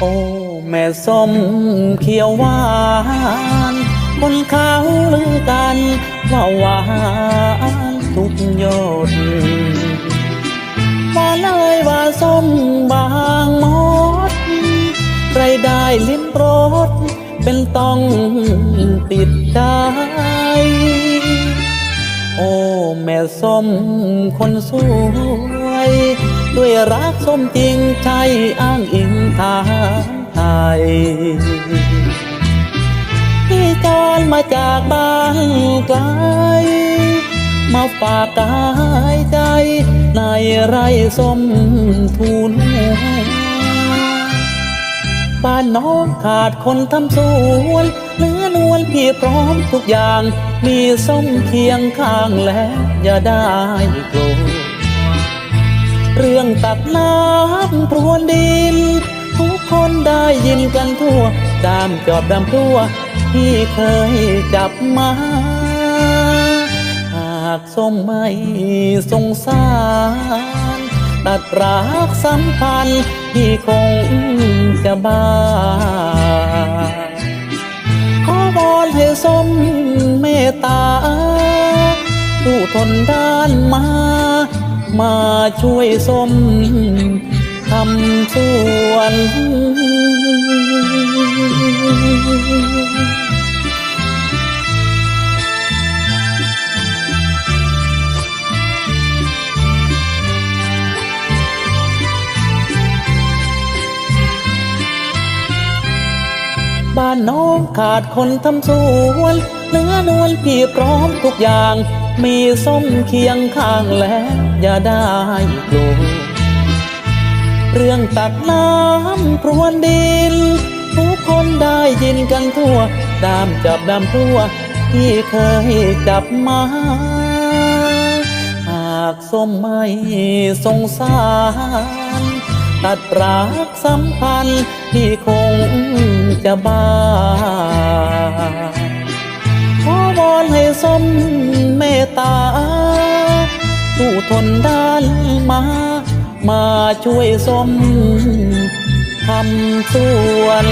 โอ้แม่ส้มเขียวหวานคนเขาลือกันว่าหวานทุกหยดว่าเลยว่าส้มบางมดใครได้ลิ้มรสเป็นต้องติดใจ โอ้แม่ส้มคนสวย ด้วยรักสมจริงใจอ้างอิงทางไทยพี่จรมาจากบ้านไกล มาฝากกายใจในไร่สมทูลหัวบ้านน้องขาดคนทำสวนเนื้อนวลพี่พร้อมทุกอย่าง มีส้มเคียงข้างแล้วอย่าได้โกรธ เรื่องตักน้ำพรวนดิน ทุกคนได้ยินกันทั่วดามจอบดำทั่วที่เคยจับมา หากส้มไม่สงสาร ตัดรักสัมพันธ์ที่คงจะบ้าขอวอนให้สมเมตตา สู้ทนด้านมา มาช่วยสมทำส่วนบ้านน้องขาดคนทำสวน เนื้อนวลพี่พร้อมทุกอย่าง มีส้มเคียงข้างแล้ว อย่าได้กลัวเรื่องตักน้ำพรวนดิน ทุกคนได้ยินกันทั่ว ดามจับดามทั่ว ที่เคยจับมา หากส้มไม่สงสารตัดรักสัมพันธ์ที่คงจะบ้าน มเมตตาตู้ทนด้านมา มาช่วยสมทำส่วน